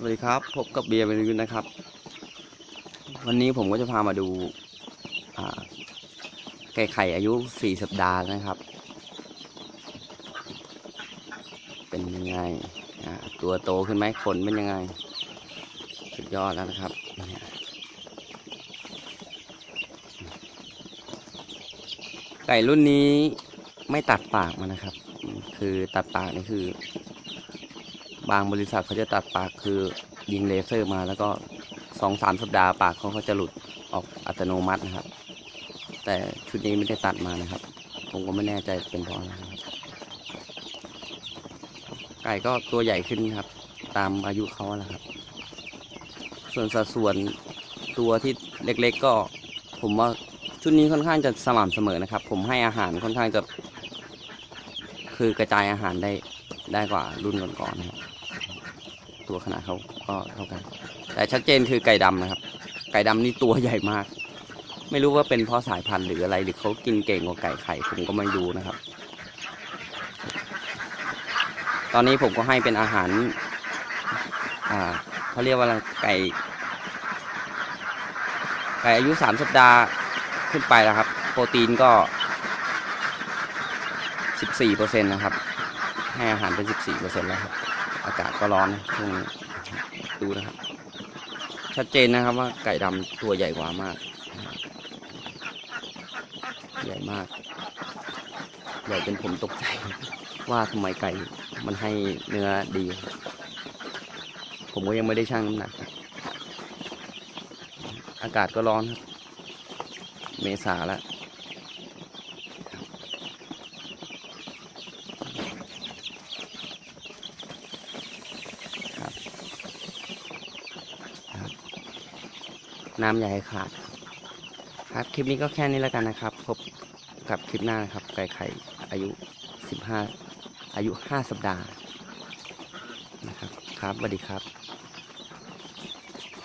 สวัสดีครับ พบกับเบียร์เบนวินนะครับ วันนี้ผมก็จะพามาดูไก่ไข่อายุสี่สัปดาห์นะครับ เป็นยังไงตัวโตขึ้นไหมขนเป็นยังไง สุดยอดแล้วนะครับไก่รุ่นนี้ไม่ตัดปากมันนะครับ คือตัดปากนี่คือ บางบริษัทเขาจะตัดปากคือยิงเลเซอร์มาแล้วก็สองสามสัปดาห์ปากเขาก็จะหลุดออกอัตโนมัตินะครับ แต่ชุดนี้ไม่ได้ตัดมานะครับ ผมก็ไม่แน่ใจเป็นเพราะอะไรไก่ก็ตัวใหญ่ขึ้นครับ ตามอายุเขาแหละครับ ส่วนสัดส่วนตัวที่เล็กๆก็ ผมว่าชุดนี้ค่อนข้างจะสม่ำเสมอนะครับ ผมให้อาหารค่อนข้างจะคือกระจายอาหารได้ได้กว่ารุ่นก่อนๆนะครับ ตัวขนาดเขาก็เท่ากัน แต่ชัดเจนคือไก่ดำนะครับ ไก่ดำนี่ตัวใหญ่มาก ไม่รู้ว่าเป็นเพราะสายพันธุ์หรืออะไร หรือเขากินเก่งกว่าไก่ไข่ผมก็ไม่รู้นะครับ ตอนนี้ผมก็ให้เป็นอาหาร อ่าเขาเรียกว่าอะไรไก่ ไก่อายุสามสัปดาห์ขึ้นไปแล้วครับ โปรตีนก็สิบสี่เปอร์เซ็นต์นะครับ ให้อาหารเป็นสิบสี่เปอร์เซ็นต์แล้วครับ อากาศก็ร้อนนะช่วงนี้ดูนะครับ ชัดเจนนะครับว่าไก่ดำตัวใหญ่กว่ามาก ใหญ่มาก ใหญ่จนผมตกใจ ว่าทำไมไก่มันให้เนื้อดี ผมก็ยังไม่ได้ชั่งน้ำหนัก อากาศก็ร้อนครับ เมษาแล้ว ครับครับ น้ำอย่าให้ขาด ครับคลิปนี้ก็แค่นี้แล้วกันนะครับ พบกับคลิปหน้านะครับ ไก่ไข่อายุ 15 อายุ 5 สัปดาห์นะครับ ครับสวัสดีครับ